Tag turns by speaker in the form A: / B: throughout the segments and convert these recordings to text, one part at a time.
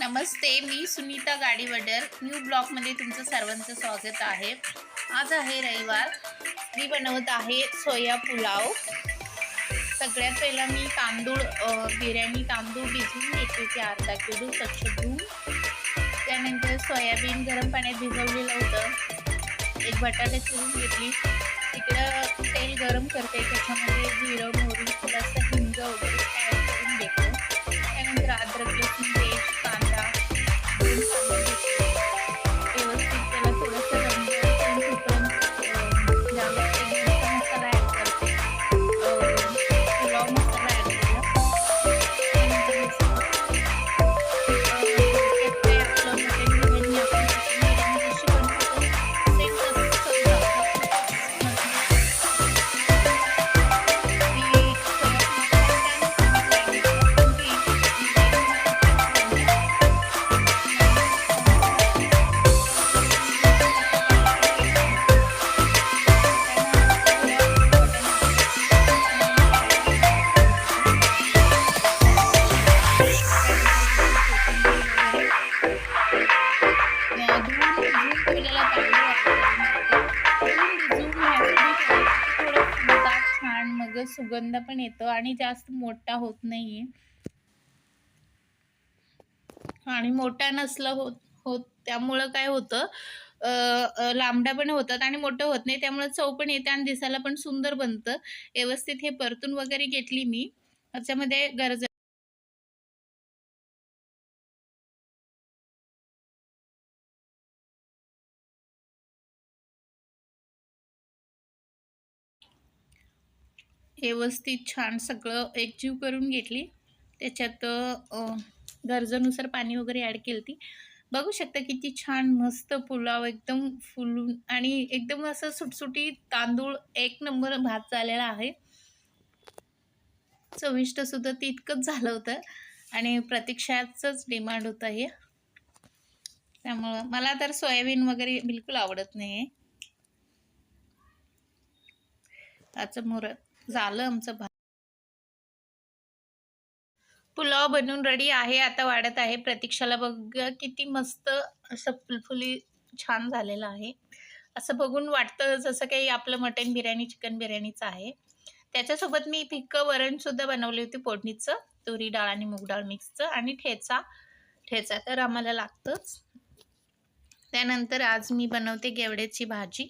A: नमस्ते मी Sunita Gadiwadar. New ब्लॉगमध्ये तुमचं सर्वांचं स्वागत आहे. आज आहे रविवार. मी बनवत आहे सोया पुलाव. सगळ्यात पहिला मी तांदूळ बिर्याणी तांदूळ भिजून घेते ते अर्धा किलो स्वच्छ धुवून. त्यानंतर सोयाबीन गरम पाण्यात भिजवलेलं होतं. एक बटाटा चिरून घेतली. तिकडं तेल गरम करते त्याच्यामध्ये जिरं छान सुगंध पण येतो आणि जास्त मोठा होत नाहीये. आणि मोठा नसलं होत होत त्यामुळं काय होतं लांबडा पण होतात आणि मोठं होत नाही त्यामुळे चव पण येते आणि दिसायला पण सुंदर बनतं. व्यवस्थित हे परतून वगैरे घेतली मी. त्याच्यामध्ये गरज व्यवस्थित छान सगळं एकजीव करून घेतली. त्याच्यात गरजेनुसार पाणी वगैरे ॲड केली ती बघू शकता किती छान मस्त पुलाव एकदम फुलून आणि एकदम असं सुटसुटी तांदूळ एक नंबर भात झालेला आहे. चविष्ट सुद्धा इतकंच झालं होतं आणि प्रतीक्षाचंच डिमांड होतं हे. त्यामुळं मला तर सोयाबीन वगैरे बिलकुल आवडत नाही आहे त्याचं मुहूर्त. झालं आमचं भात. पुलाव बनवून रेडी आहे आता वाढत आहे. प्रतीक्षाला बघ किती मस्त असं फुलफुली छान झालेलं आहे. असं बघून वाटतं जसं काही आपलं मटन बिर्याणी चिकन बिर्याणीचं आहे. त्याच्यासोबत मी फिक्कं वरणसुद्धा बनवली होती फोडणीचं. तुरी डाळ आणि मूग डाळ मिक्सचं आणि ठेचा. ठेचा तर आम्हाला लागतंच. त्यानंतर आज मी बनवते गेवड्याची भाजी.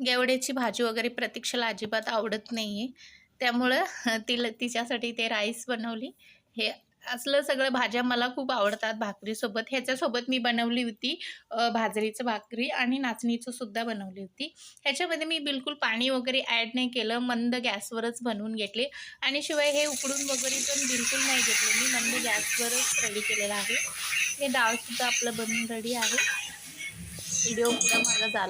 A: गेवड्याची भाजी वगैरे प्रतीक्षाला अजिबात आवडत नाही आहे त्यामुळं तिला तिच्यासाठी ते राईस बनवली. हे असलं सगळं भाज्या मला खूप आवडतात भाकरीसोबत. ह्याच्यासोबत मी बनवली होती भाजरीचं बाजरीचं भाकरी आणि नाचणीचं सुद्धा बनवली होती. ह्याच्यामध्ये मी बिलकुल पाणी वगैरे ॲड नाही केलं. मंद गॅसवरच बनवून घेतले. आणि शिवाय हे उकडून वगैरे पण बिलकुल नाही घेतले. मी मंद गॅसवरच रेडी केलेलं आहे. हे डाळसुद्धा आपलं बनवून रेडी आहे. व्हिडिओ माझा झाला.